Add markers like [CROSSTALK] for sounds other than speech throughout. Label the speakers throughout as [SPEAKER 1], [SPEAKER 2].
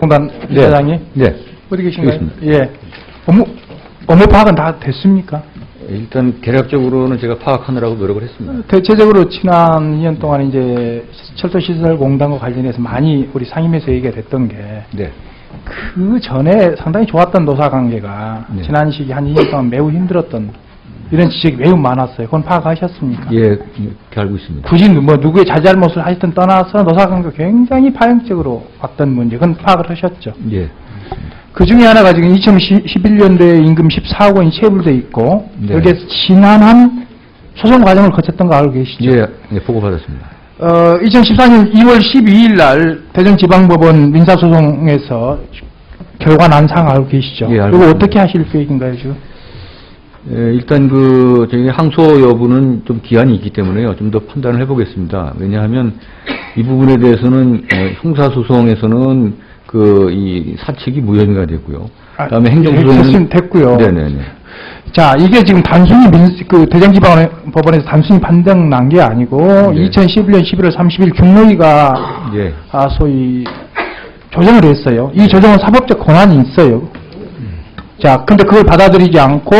[SPEAKER 1] 공단 이사장님
[SPEAKER 2] 네.
[SPEAKER 1] 어디 계신가요?
[SPEAKER 2] 있습니다.
[SPEAKER 1] 예. 업무 업무 파악은 다 됐습니까?
[SPEAKER 2] 일단 대략적으로는 제가 파악하느라고 노력을 했습니다.
[SPEAKER 1] 대체적으로 지난 2년 동안 이제 철도시설 공단과 관련해서 많이 우리 상임에서 얘기가 됐던 게
[SPEAKER 2] 네.
[SPEAKER 1] 그 전에 상당히 좋았던 노사 관계가
[SPEAKER 2] 네.
[SPEAKER 1] 지난 시기 한 2년 동안 매우 힘들었던 이런 지적이 매우 많았어요. 그건 파악하셨습니까?
[SPEAKER 2] 예, 이렇게 알고 있습니다.
[SPEAKER 1] 굳이 뭐 누구의 자잘못을 하셨든 떠나서 노사 관계가 굉장히 파행적으로 왔던 문제, 그건 파악을 하셨죠.
[SPEAKER 2] 예.
[SPEAKER 1] 그 중에 하나가 지금 2011년도에 임금 14억 원이 체불돼 있고
[SPEAKER 2] 네.
[SPEAKER 1] 여기에 지난한 소송 과정을 거쳤던 거 알고 계시죠?
[SPEAKER 2] 예, 예, 보고받았습니다.
[SPEAKER 1] 어, 2014년 2월 12일 날 대전지방법원 민사소송에서 결과 난 사항 알고 계시죠?
[SPEAKER 2] 예, 알고 있습니다.
[SPEAKER 1] 어떻게 하실 계획인가요, 지금?
[SPEAKER 2] 예, 일단 그 저희 항소 여부는 좀 기한이 있기 때문에요. 좀 더 판단을 해보겠습니다. 왜냐하면 이 부분에 대해서는 어, 형사소송에서는 그 이 사측이 무혐의가 됐고요.
[SPEAKER 1] 아,
[SPEAKER 2] 그다음에
[SPEAKER 1] 예,
[SPEAKER 2] 행정소송은
[SPEAKER 1] 됐으면 됐고요.
[SPEAKER 2] 네네네.
[SPEAKER 1] 자, 이게 지금 단순히 민, 그 대전지방법원에서 단순히 판정 난게 아니고
[SPEAKER 2] 네.
[SPEAKER 1] 2011년 11월 30일 중노위가
[SPEAKER 2] 예.
[SPEAKER 1] 아, 소위 조정을 했어요. 이 조정은 사법적 권한이 있어요. 자, 근데 그걸 받아들이지 않고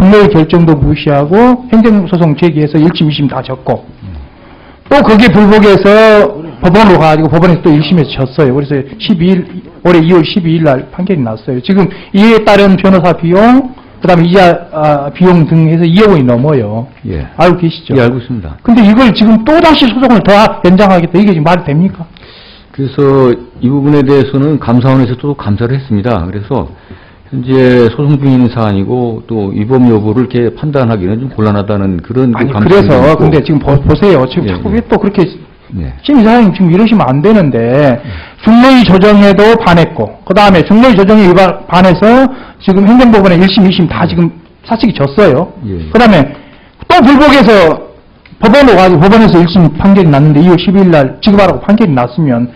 [SPEAKER 1] 중노의 결정도 무시하고 행정소송 제기해서 1심, 2심 다 졌고 또 거기에 불복해서 법원으로 가가지고 법원에서 또 1심에서 졌어요. 그래서 12일, 올해 2월 12일 날 판결이 났어요. 지금 이에 따른 변호사 비용, 그 다음에 이자 아, 비용 등 해서 2억 원이 넘어요.
[SPEAKER 2] 예.
[SPEAKER 1] 알고 계시죠?
[SPEAKER 2] 예, 알고 있습니다.
[SPEAKER 1] 근데 이걸 지금 또다시 소송을 더 연장하겠다. 이게 지금 말이 됩니까?
[SPEAKER 2] 그래서 이 부분에 대해서는 감사원에서도 감사를 했습니다. 그래서 현재 소송 중인 사안이고 또 위법 여부를 이렇게 판단하기는 좀 곤란하다는 그런
[SPEAKER 1] 아니,
[SPEAKER 2] 그
[SPEAKER 1] 그래서,
[SPEAKER 2] 했고.
[SPEAKER 1] 근데 지금 보, 세요 지금
[SPEAKER 2] 예,
[SPEAKER 1] 자꾸
[SPEAKER 2] 예.
[SPEAKER 1] 왜또 그렇게,
[SPEAKER 2] 네.
[SPEAKER 1] 심의사장님 지금 이러시면 안 되는데, 중노위 조정에도 반했고, 그 다음에 중노위 조정에 위반- 반해서 지금 행정법원에 1심, 2심 다 지금 사측이 졌어요.
[SPEAKER 2] 예.
[SPEAKER 1] 그 다음에 또 불복해서 법원으로 가지고 법원에서 1심 판결이 났는데 2월 12일 날 지급하라고 판결이 났으면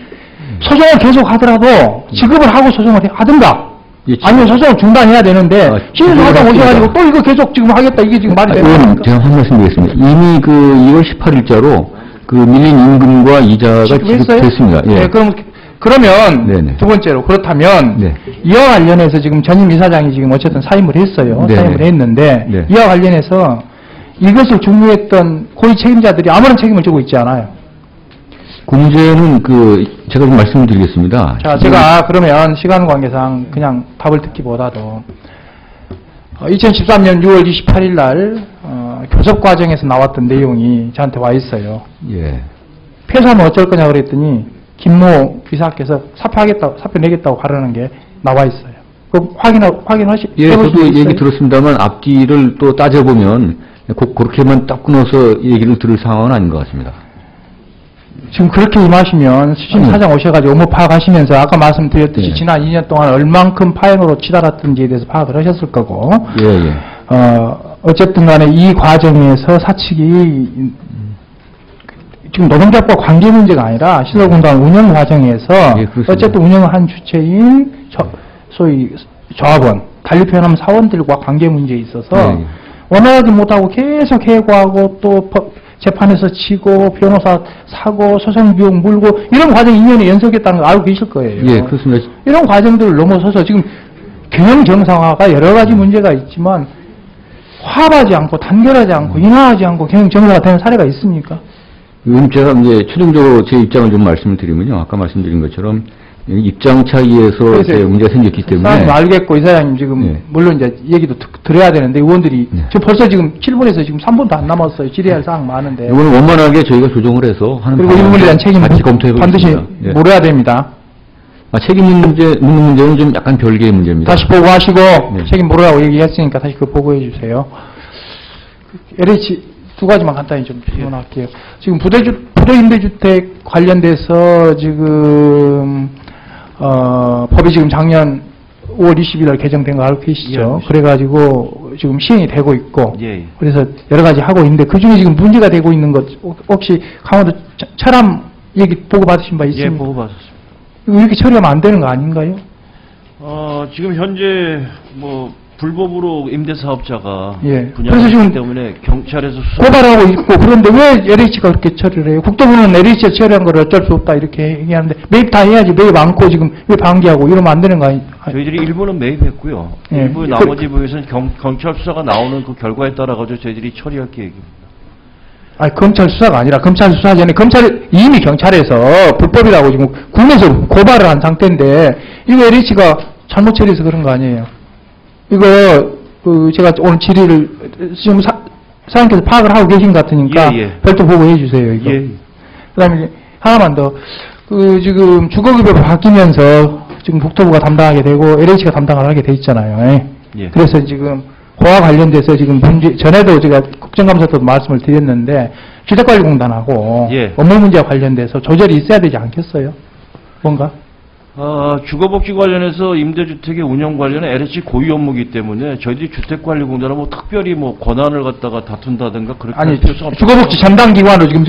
[SPEAKER 1] 소송을 계속 하더라도 지급을 하고 소송을 해- 하든가
[SPEAKER 2] 예, 지금-
[SPEAKER 1] 아니면 소송을 중단해야 되는데
[SPEAKER 2] 아, 지급을
[SPEAKER 1] 오셔가지고. 또 이거 계속 지금 하겠다 이게 지금 말이
[SPEAKER 2] 아,
[SPEAKER 1] 되는
[SPEAKER 2] 의원님,
[SPEAKER 1] 겁니까?
[SPEAKER 2] 제가 한 말씀 드리겠습니다. 이미 그 2월 18일자로 그 밀린 임금과 이자가
[SPEAKER 1] 지급했어요?
[SPEAKER 2] 지급됐습니다. 예.
[SPEAKER 1] 네, 그럼 그러면
[SPEAKER 2] 네네.
[SPEAKER 1] 두 번째로 그렇다면
[SPEAKER 2] 네.
[SPEAKER 1] 이와 관련해서 지금 전임 이사장이 지금 어쨌든 사임을 했어요.
[SPEAKER 2] 네네.
[SPEAKER 1] 사임을 했는데
[SPEAKER 2] 네.
[SPEAKER 1] 이와 관련해서 이것을 중요했던 고위 책임자들이 아무런 책임을 지고 있지 않아요.
[SPEAKER 2] 그 문제는 그 제가 좀 말씀을 드리겠습니다.
[SPEAKER 1] 자, 제가 그러면 시간 관계상 그냥 답을 듣기보다도 어, 2013년 6월 28일 날 어, 교섭 과정에서 나왔던 내용이 저한테 와 있어요.
[SPEAKER 2] 예.
[SPEAKER 1] 폐사하면 어쩔 거냐 그랬더니 김모 비서께서 사표하겠다, 사표 내겠다고 가르는 게 나와 있어요. 그 확인 확인하시.
[SPEAKER 2] 예, 저도? 얘기 들었습니다만 앞뒤를 또 따져보면 꼭 그렇게만 딱 끊어서 얘기를 들을 상황은 아닌 것 같습니다.
[SPEAKER 1] 지금 그렇게 임하시면 수심
[SPEAKER 2] 아니.
[SPEAKER 1] 사장 오셔가지고 업무 파악하시면서 아까 말씀드렸듯이
[SPEAKER 2] 네.
[SPEAKER 1] 지난 2년 동안 얼만큼 파행으로 치달았던지에 대해서 파악을 하셨을 거고
[SPEAKER 2] 예, 예.
[SPEAKER 1] 어, 어쨌든 간에 이 과정에서 사측이 지금 노동자법 관계 문제가 아니라 시설공단 운영 과정에서
[SPEAKER 2] 예.
[SPEAKER 1] 어쨌든 운영을 한 주체인 저, 소위 조합원, 달리 표현하면 사원들과 관계 문제에 있어서
[SPEAKER 2] 예, 예.
[SPEAKER 1] 원활하지 못하고 계속 해고하고 또 법- 재판에서 치고 변호사 사고 소송 비용 물고 이런 과정 2년에 연속했다는 거 알고 계실 거예요.
[SPEAKER 2] 예, 그렇습니다.
[SPEAKER 1] 이런 과정들을 넘어서서 지금 균형 정상화가 여러 가지 문제가 있지만 화합하지 않고 단결하지 않고 인화하지 않고 균형 정상화 되는 사례가 있습니까?
[SPEAKER 2] 의원님, 제가 이제 최종적으로 제 입장을 좀 말씀을 드리면요. 아까 말씀드린 것처럼 입장 차이에서 이제 문제가 생겼기 때문에
[SPEAKER 1] 알겠고 이 사장님 지금
[SPEAKER 2] 네.
[SPEAKER 1] 물론 이제 얘기도 듣- 들어야 되는데 의원들이
[SPEAKER 2] 네.
[SPEAKER 1] 지금 벌써 지금 7분에서 지금 3분도 안 남았어요. 질의할 사항 많은데
[SPEAKER 2] 이거는 원만하게 저희가 조정을 해서 하는
[SPEAKER 1] 그리고 이 부분에 대한 책임
[SPEAKER 2] 같이 검토해
[SPEAKER 1] 반드시
[SPEAKER 2] 보겠습니다. 예.
[SPEAKER 1] 물어야 됩니다.
[SPEAKER 2] 아, 책임 있는 문제, 묻는 문제는 좀 약간 별개의 문제입니다.
[SPEAKER 1] 다시 보고하시고
[SPEAKER 2] 네.
[SPEAKER 1] 책임 물으라고 얘기했으니까 다시 그 보고해 주세요. LH 두 가지만 간단히 좀 질문할게요. 지금 부대주, 부대임대주택 관련돼서 지금 어, 법이 지금 작년 5월 20일 날 개정된 거 알고 계시죠?
[SPEAKER 3] 예,
[SPEAKER 1] 그래가지고 지금 시행이 되고 있고
[SPEAKER 3] 예, 예.
[SPEAKER 1] 그래서 여러 가지 하고 있는데 그 중에 지금 문제가 되고 있는 것 혹시 강원도 처- 철암 얘기 보고 받으신 바
[SPEAKER 3] 예,
[SPEAKER 1] 있습니까?
[SPEAKER 3] 보고 받았습니다.
[SPEAKER 1] 이렇게 처리하면 안 되는 거 아닌가요?
[SPEAKER 3] 어, 지금 현재 뭐 불법으로 임대사업자가
[SPEAKER 1] 예. 그래서 지금
[SPEAKER 3] 때문에 경찰에서 수사
[SPEAKER 1] 고발하고 있고 그런데 왜 LH가 그렇게 처리를 해요? 국토부는 LH가 처리한 걸 어쩔 수 없다 이렇게 얘기하는데 매입 다 해야지 매입 않고 지금 왜 방기하고 이러면 안 되는 거 아니?
[SPEAKER 3] 저희들이 일부는 매입했고요.
[SPEAKER 1] 예.
[SPEAKER 3] 일부
[SPEAKER 1] 그-
[SPEAKER 3] 나머지 부에서는 경, 경찰 수사가 나오는 그 결과에 따라 가지고 저희들이 처리할 계획입니다.
[SPEAKER 1] 아니 검찰 수사가 아니라 검찰 수사 전에 검찰 이미 경찰에서 불법이라고 지금 국내에서 고발을 한 상태인데 이거 LH가 잘못 처리해서 그런 거 아니에요? 이거 그 제가 오늘 질의를 지금 사, 사장님께서 파악을 하고 계신 것 같으니까
[SPEAKER 3] 예, 예.
[SPEAKER 1] 별도 보고해 주세요 이거.
[SPEAKER 3] 예.
[SPEAKER 1] 그다음에 하나만 더. 그 지금 주거급여가 바뀌면서 지금 국토부가 담당하게 되고 LH가 담당을 하게 돼 있잖아요. 예.
[SPEAKER 3] 예.
[SPEAKER 1] 그래서 지금 그와 관련돼서 지금 문제 전에도 제가 국정감사 때도 말씀을 드렸는데 주택관리공단하고
[SPEAKER 3] 예.
[SPEAKER 1] 업무 문제와 관련돼서 조절이 있어야 되지 않겠어요? 뭔가?
[SPEAKER 3] 아, 주거복지 관련해서 임대주택의 운영 관련은 LH 고유 업무이기 때문에 저희들이 주택관리공단은 뭐 특별히 뭐 권한을 갖다가 다툰다든가 그렇게
[SPEAKER 1] 아니
[SPEAKER 3] 할 필요성 없
[SPEAKER 1] 주거복지 전담 기관으로 지금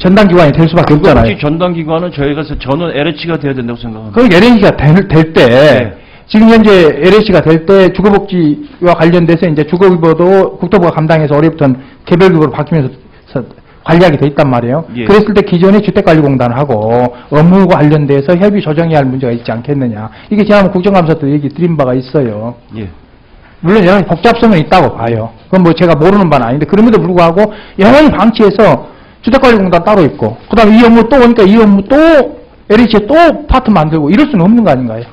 [SPEAKER 1] 전담 기관이 될 수밖에 없잖아요.
[SPEAKER 3] 주거복지 전담 기관은 저희가 저는 LH가 돼야 된다고 생각합니다.
[SPEAKER 1] 그 LH가 될 때,
[SPEAKER 3] 네.
[SPEAKER 1] 지금 현재 LH가 될 때 주거복지와 관련돼서 이제 주거기부도 국토부가 감당해서 올해부터는 개별기구로 바뀌면서 서- 관리하게 돼 있단 말이에요.
[SPEAKER 3] 예.
[SPEAKER 1] 그랬을 때 기존에 주택관리공단하고 업무 관련돼서 협의 조정해야 할 문제가 있지 않겠느냐. 이게 지난번 국정감사 때 얘기 드린 바가 있어요.
[SPEAKER 3] 예.
[SPEAKER 1] 물론 여러 복잡성은 있다고 봐요. 그건 뭐 제가 모르는 바는 아닌데 그럼에도 불구하고 영원히 방치해서 주택관리공단 따로 있고 그다음에 이 업무 또 오니까 이 업무 또 LH에 또 파트 만들고 이럴 수는 없는 거 아닌가요?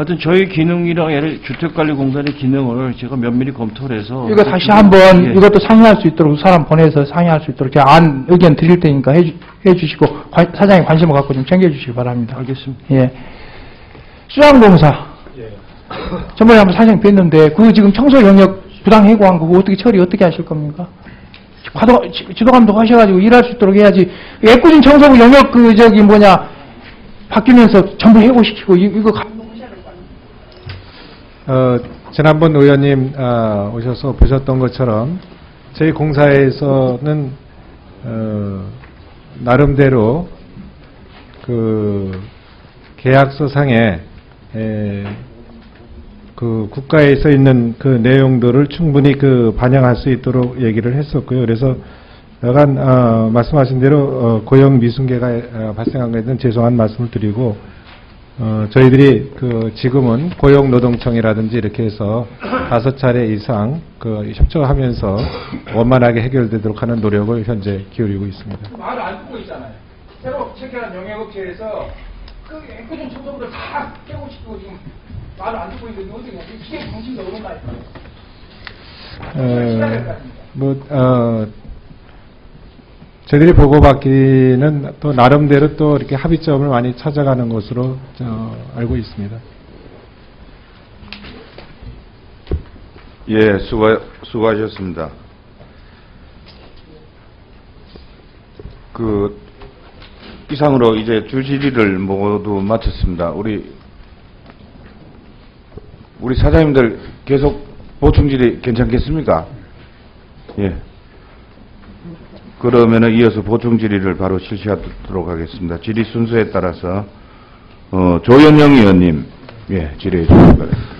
[SPEAKER 3] 하여튼 저희 기능이랑 주택관리공단의 기능을 제가 면밀히 검토를 해서
[SPEAKER 1] 이거 다시 한번
[SPEAKER 3] 예.
[SPEAKER 1] 이것도 상의할 수 있도록 사람 보내서 상의할 수 있도록 제가 안 의견 드릴 테니까 해주, 해주시고 관- 사장님 관심을 갖고 좀 챙겨주시기 바랍니다.
[SPEAKER 3] 알겠습니다.
[SPEAKER 1] 예. 수양공사. 저번에 [LAUGHS] 한번 사장님 뵀는데 그 지금 청소 영역 부당 해고한 거 그거 어떻게 처리 어떻게 하실 겁니까? 과도 지- 지도 감독 하셔가지고 일할 수 있도록 해야지. 애꿎은 청소부 영역 그 저기 뭐냐 바뀌면서 전부 해고시키고 이- 이거 가-
[SPEAKER 4] 어, 지난번 의원님 아, 오셔서 보셨던 것처럼 저희 공사에서는 어, 나름대로 그 계약서상에 에, 그 국가에 써 있는 그 내용들을 충분히 그 반영할 수 있도록 얘기를 했었고요. 그래서 여간 어, 말씀하신 대로 어, 고용 미순계가 어, 발생한 것에 대한 죄송한 말씀을 드리고 어, 저희들이 그 지금은 고용노동청이라든지 이렇게 해서 다섯 차례 이상 그 협조하면서 원만하게 해결되도록 하는 노력을 현재 기울이고 있습니다.
[SPEAKER 1] 말을 안 듣고 있잖아요. 새로 체결한 영역업체에서 그 애꿎은 청소부들 다 해고시키고 지금 말을 안 듣고 있는데 어떻게 해야 돼? 이게 없는 거 아닙니까?
[SPEAKER 4] 어, 뭐, 어, 저희들이 보고받기는 또 나름대로 또 이렇게 합의점을 많이 찾아가는 것으로 저, 알고 있습니다.
[SPEAKER 5] 예, 수고, 수고하셨습니다. 그, 이상으로 이제 주질의를 모두 마쳤습니다. 우리, 우리 사장님들 계속 보충질의 괜찮겠습니까? 예. 그러면은 이어서 보충 질의를 바로 실시하도록 하겠습니다. 질의 순서에 따라서, 어, 조현영 의원님, 예, 질의해 주시기 바랍니다.